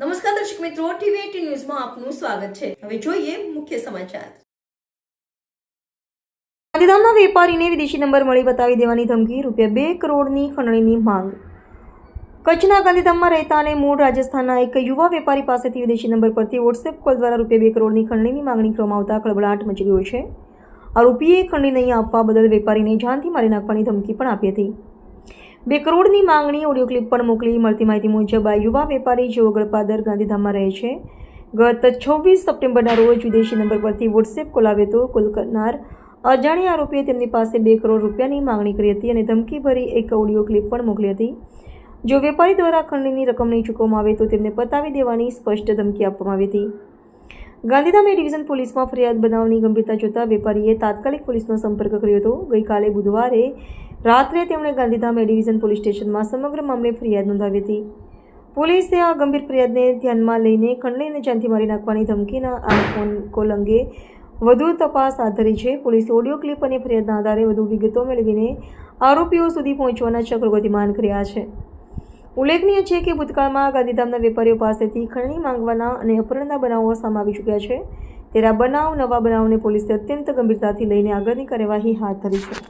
નમસ્કાર દર્શક મિત્રો, ટીવી ન્યૂઝમાં આપનું સ્વાગત છે. હવે જોઈએ મુખ્ય સમાચાર. ગાંધીધામના વેપારીને વિદેશી નંબર મળી બતાવી દેવાની ધમકી, રૂપિયા બે કરોડની ખંડણીની માંગ. કચ્છના ગાંધીધામમાં રહેતા અને મૂળ રાજસ્થાનના એક યુવા વેપારી પાસેથી વિદેશી નંબર પરથી વોટ્સએપ કોલ દ્વારા રૂપિયા બે કરોડની ખંડણીની માંગણી કરવામાં આવતા ખળબળાટ મચી ગયો છે. આરોપીએ ખંડણી નહીં આપવા બદલ વેપારીને જાનથી મારી નાખવાની ધમકી પણ આપી હતી. બે કરોડની માંગણી ઓડિયો ક્લિપ પણ મોકલી. મળતી માહિતી મુજબ, આ યુવા વેપારી જેઓ ગળપાદર ગાંધીધામમાં રહે છે. ગત છવ્વીસ સપ્ટેમ્બરના રોજ વિદેશી નંબર પરથી વોટ્સએપ કોલ આવ્યો હતો. કોલ કરનાર અજાણ્યા આરોપીએ તેમની પાસે બે કરોડ રૂપિયાની માંગણી કરી હતી અને ધમકી ભરી એક ઓડિયો ક્લિપ પણ મોકલી હતી. જો વેપારી દ્વારા ખંડણીની રકમ નહીં ચૂકવવામાં આવે તો તેમને પતાવી દેવાની સ્પષ્ટ ધમકી આપવામાં આવી હતી. ગાંધીધામ એ ડિવિઝન પોલીસમાં ફરિયાદ બનાવની ગંભીરતા જોતા વેપારીએ તાત્કાલિક પોલીસનો સંપર્ક કર્યો હતો. ગઈકાલે બુધવારે રાત્રે તેમણે ગાંધીધામ એ ડિવિઝન પોલીસ સ્ટેશનમાં સમગ્ર મામલે ફરિયાદ નોંધાવી હતી. પોલીસે આ ગંભીર ફરિયાદને ધ્યાનમાં લઈને ખંડણીને જાનથી મારી નાખવાની ધમકીના આ ફોન કોલ અંગે વધુ તપાસ હાથ ધરી છે. પોલીસે ઓડિયો ક્લિપ અને ફરિયાદના આધારે વધુ વિગતો મેળવીને આરોપીઓ સુધી પહોંચવાના ચક્રો ગતિમાન કર્યા છે. ઉલ્લેખનીય છે કે ભૂતકાળમાં ગાંધીધામના વેપારીઓ પાસેથી ખંડણી માંગવાના અને અપહરણના બનાવો સામે આવી ચૂક્યા છે. તેના બનાવ, નવા બનાવને પોલીસે અત્યંત ગંભીરતાથી લઈને આગળની કાર્યવાહી હાથ ધરી છે.